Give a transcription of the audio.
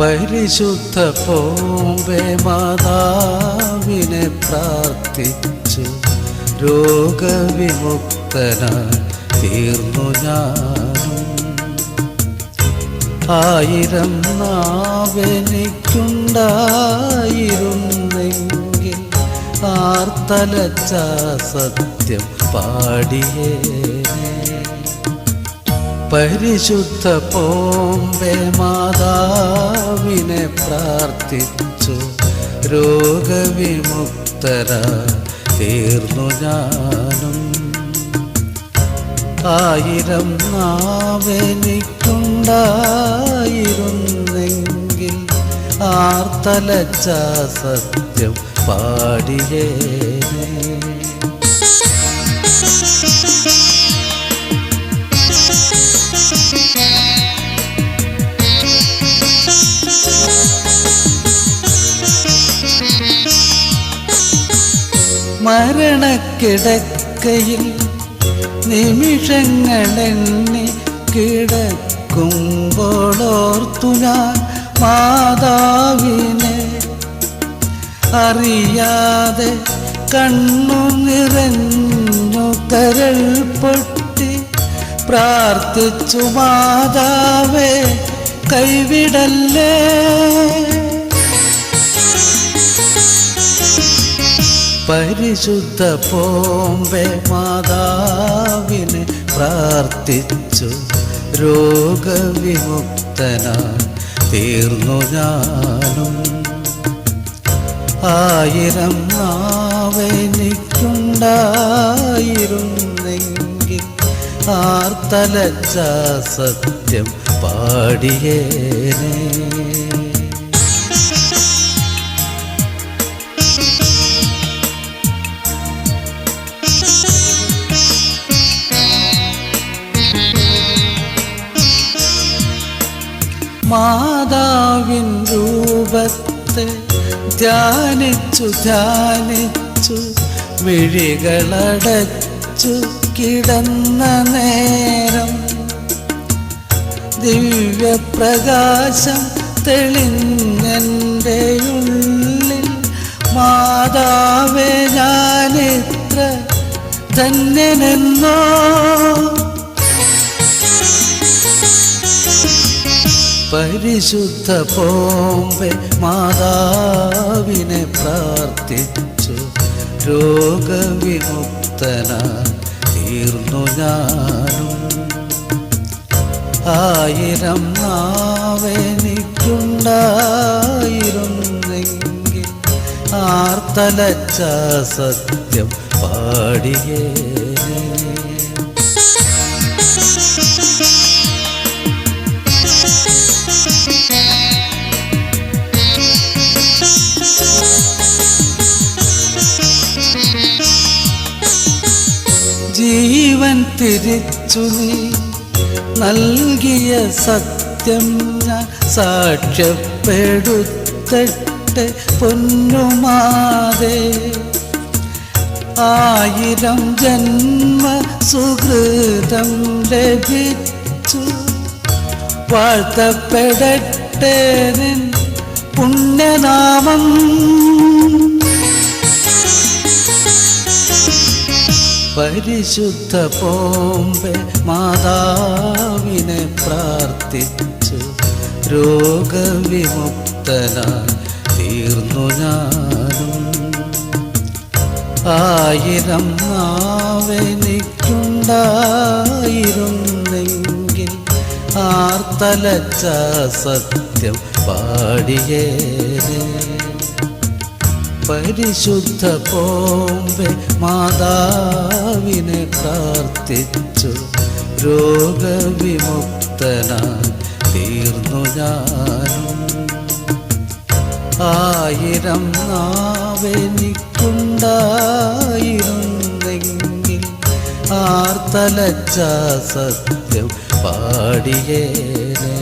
പരിശുദ്ധ പോമ്പെ മാതാവിനെ പ്രാർത്ഥിച്ചു. രോഗവിമുക്തനായി തീർന്നു ഞാനും. ആയിരം നാവെനിക്കുണ്ടായിരുന്നെങ്കിൽ ആർത്തലച്ച സത്യം പാടിയേനെ. പരിശുദ്ധ പോംബെ മാതാവിനെ പ്രാർത്ഥിച്ചു. രോഗവിമുക്തര തീർന്നു ഞാനും. ആയിരം നാവെനിക്കുണ്ടായിരുന്നെങ്കിൽ ആർത്തലച്ച സത്യം പാടിയേനെ. മരണക്കിടക്കയിൽ നിമിഷങ്ങളെണ്ണി കിടക്കുമ്പോളോർത്തു ഞാൻ മാതാവിനെ അറിയാതെ കണ്ണു നിറഞ്ഞു കരൾ പൊട്ടി പ്രാർത്ഥിച്ചു മാതാവേ കൈവിടല്ലേ? പരിശുദ്ധ പോമ്പെ മാതാവിനെ പ്രാർത്ഥിച്ചു. രോഗവിമുക്തനായി തീർന്നു ഞാനും. ആയിരം നാവെനിക്കുണ്ടായിരുന്നെങ്കിൽ ആർത്തലച്ച സത്യം പാടിയേനേ. മാതാവിൻ രൂപത്തെ ധ്യാനിച്ചു ധ്യാനിച്ചു വിഴികളടച്ചു കിടന്ന നേരം. ദിവ്യപ്രകാശം തെളിഞ്ഞെന്റെ ഉള്ളിൽ മാതാവേ ഞാനിത്ര ധന്യനെന്നോ? പരിശുദ്ധ പോമ്പെ മാതാവിനെ പ്രാർത്ഥിച്ചു. രോഗവിമുക്തന തീർന്നു ഞാനും. ആയിരം നാവെനിക്കുണ്ടായിരുന്നെങ്കിൽ ആർത്തലച്ച സത്യം പാടിയേനെ. തിരിച്ചു നീ നൽകിയ സത്യം ഞാൻ സാക്ഷ്യപ്പെടുത്തട്ടെ പൊന്നുമാതേ. ആയിരം ജന്മ സുഹൃതം ലഭിച്ചു. വാഴ്ത്തപ്പെടട്ടെ പുണ്യനാമം പരിശുദ്ധ പോമ്പെ മാതാവിനെ പ്രാർത്ഥിച്ചു. രോഗവിമുക്തനായി തീർന്നു ഞാനും. ആയിരം നാവെനിക്കുണ്ടായിരുന്നെങ്കിൽ ആർത്തലച്ച സത്യം പാടിയേനെ. പരിശുദ്ധ പോമ്പെ മാതാവിനെ പ്രാർത്ഥിച്ചു. രോഗവിമുക്തന തീർന്നു ഞാനും ആയിരം നാവെനിക്കുണ്ടായിരുന്നെങ്കിൽ ആർത്തലച്ച സത്യം പാടിയേനെ.